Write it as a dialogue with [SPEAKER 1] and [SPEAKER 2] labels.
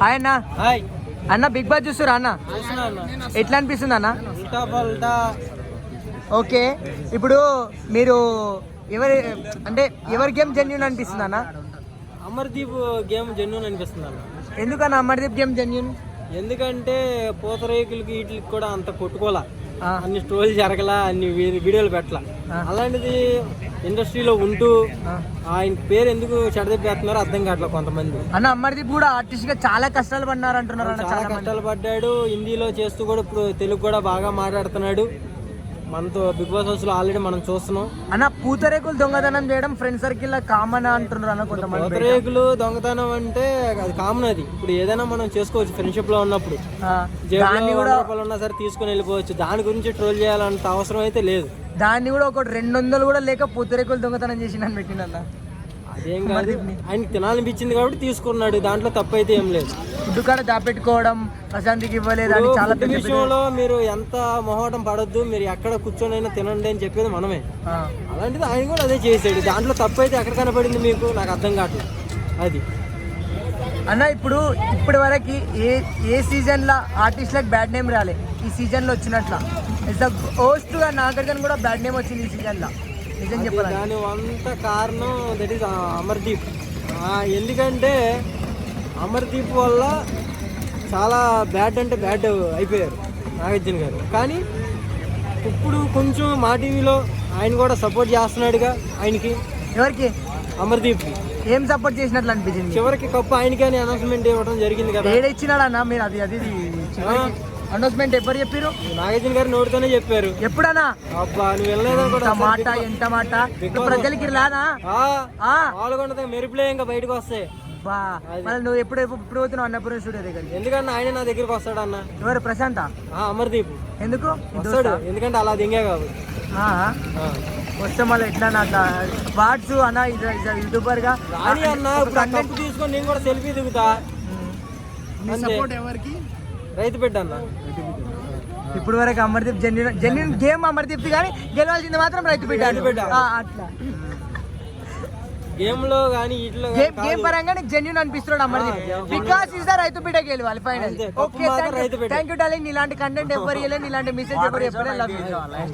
[SPEAKER 1] Hi అన్న.
[SPEAKER 2] Hi.
[SPEAKER 1] అన్న big boss చూస్తురా అన్న?
[SPEAKER 2] చూస్తున్నా అన్న.
[SPEAKER 1] ఎట్లా అనిపిస్తుంది అన్న? ఓకే ఇప్పుడు మీరు ఎవరి అంటే ఎవరి గేమ్ జెన్యున్ అనిపిస్తుంది అన్న?
[SPEAKER 2] అమర్దీప్ గేమ్ జెన్యున్ అనిపిస్తుంది అన్న.
[SPEAKER 1] ఎందుకన్నా అమర్దీప్ గేమ్ జెన్యున్
[SPEAKER 2] ఎందుకంటే పూతరేకులకి వీటికి కూడా అంత కొట్టుకోలా. అన్ని స్టోరీలు జరగలా అన్ని వీడియోలు పెట్టలా. అలాంటిది ఇండస్ట్రీలో ఉంటూ ఆయన పేరు ఎందుకు చెడదెబ్బేస్తున్నారో అర్థం కావట్లేదు కొంతమంది.
[SPEAKER 1] అన్న అమర్దీప్ కూడా ఆర్టిస్ట్గా చాలా కష్టాలు పడినారు అంటున్నారు
[SPEAKER 2] చాలా కష్టాలు పడ్డాడు. హిందీలో చేస్తూ కూడా ఇప్పుడు తెలుగు కూడా బాగా మాట్లాడుతున్నాడు. మనతో బిగ్ బాస్ హౌస్లో ఆల్రెడీ మనం చూస్తున్నాం.
[SPEAKER 1] అన్న పూతరేకులు దొంగతనం చేయడం ఫ్రెండ్ సర్కిల్లో కామన్ అంటున్నారు అన్న కొంతమంది.
[SPEAKER 2] పూతరేకులు దొంగతనం అంటే అది కామన్ అది. ఇప్పుడు ఏదైనా మనం చేసుకోవచ్చు ఫ్రెండ్షిప్లో ఉన్నప్పుడు. రూపాయలు ఉన్నా సరే తీసుకొని వెళ్ళిపోవచ్చు. దాని గురించి ట్రోల్ చేయాలంత అవసరం అయితే లేదు.
[SPEAKER 1] దాన్ని కూడా ఒకటి రెండు వందలు కూడా లేక పూతరేకులు దొంగతనం చేసిందని పెట్టిండన్న
[SPEAKER 2] అదేం కాదు. ఆయనకి తినాలనిపించింది కాబట్టి తీసుకున్నాడు. దాంట్లో తప్పు అయితే ఏం లేదు.
[SPEAKER 1] ఫుడ్ కాడ దాపెట్టుకోవడం ప్రశాంతికి ఇవ్వలేదు అని చాలా పెద్ద
[SPEAKER 2] విషయంలో మీరు ఎంత మొహోటం పడొద్దు. మీరు ఎక్కడ కూర్చొనైనా తినండి అని చెప్పేది మనమే. అలాంటిది ఆయన కూడా అదే చేసాడు దాంట్లో తప్పు అయితే ఎక్కడ కనపడింది మీకు? నాకు అర్థం కావట్లేదు. అది.
[SPEAKER 1] అన్న ఇప్పుడు ఇప్పటి వరకు ఏ ఏ సీజన్ లా ఆర్టిస్ట్లకు బ్యాడ్ నేమ్ రాలే? ఈ సీజన్లో వచ్చినట్ల. ఇస్ ద హోస్ట్గా నాగార్జున కూడా బ్యాడ్ నేమ్ వచ్చింది ఈ సీజన్లో నిజం చెప్పాలి
[SPEAKER 2] దాని అంత కారణం దట్ ఈస్ అమర్దీప్. ఎందుకంటే అమర్దీప్ వల్ల చాలా బ్యాడ్ అంటే బ్యాడ్ అయిపోయారు నాగార్జున గారు. కానీ ఇప్పుడు కొంచెం మా టీవీలో ఆయన కూడా సపోర్ట్ చేస్తున్నాడుగా ఆయనకి.
[SPEAKER 1] ఎవరికి?
[SPEAKER 2] అమర్దీప్కి.
[SPEAKER 1] ఏం సపోర్ట్ చేసినట్లు అనిపించింది?
[SPEAKER 2] చివరికి కప్పు ఆయనకి అని అనౌన్స్మెంట్ ఇవ్వడం జరిగింది కదా.
[SPEAKER 1] ఏడ ఇచ్చినాడు అన్న మీరు అది అది అనౌన్స్మెంట్ ఎవరు చెప్పారు
[SPEAKER 2] నాగార్జున గారు నోటితోనే చెప్పారు.
[SPEAKER 1] ఎప్పుడన్నా?
[SPEAKER 2] అబ్బా నువ్వు
[SPEAKER 1] ఎంత మాట ఎంత మాట. ఇప్పుడు ప్రజలకి రాదా
[SPEAKER 2] మెరుపులే ఇంకా బయటకు వస్తాయి.
[SPEAKER 1] మళ్ళీ నువ్వు ఎప్పుడు ఎప్పుడు పోతున్నావు అన్నపూర్ణ స్టూడియో దగ్గరికి?
[SPEAKER 2] ఎందుకన్నా ఆయన నా దగ్గరికి వస్తాడు అన్న?
[SPEAKER 1] ఎవరు? ప్రశాంత?
[SPEAKER 2] ఆ, అమర్దీప్.
[SPEAKER 1] ఎందుకు?
[SPEAKER 2] వస్తాడు? ఎందుకంటే అలా దింగే కాబట్టి.
[SPEAKER 1] ఆ. వస్తే మళ్ళీ ఎట్లా అట్లా? వాట్స్ అన్న ఇది
[SPEAKER 2] యూట్యూబర్గా అన్న ఇప్పుడు తీసుకొని నేను కూడా సెల్ఫీ దిగుతా. అంతే. రైతు బిడ్డ అన్న
[SPEAKER 1] ఇప్పుడు వరకు Amardeep genuine genuine game Amardeep కానీ గెలవాల్సింది మాత్రం రైతు బిడ్డ.
[SPEAKER 2] రైతు బిడ్డ.
[SPEAKER 1] ఆ, అట్లా.
[SPEAKER 2] గేమ్లో కానీ ఇట్లో
[SPEAKER 1] గేమ్ గేమ్ పరంగా నీకు జెన్యున్ అనిపిస్తున్నాడు అమర్దీప్. బికాస్ ఇస్ ద రైతు బిడ్డ గెలవాలి ఫైనల్
[SPEAKER 2] అంతే.
[SPEAKER 1] ఓకే
[SPEAKER 2] రైతు బిడ్డ.
[SPEAKER 1] థ్యాంక్ యూ డార్లింగ్ ఇలాంటి కంటెంట్ ఎవరు ఇవ్వలేదు ఇలాంటి మెసేజ్ ఎవరు చెప్పలేదు. Love you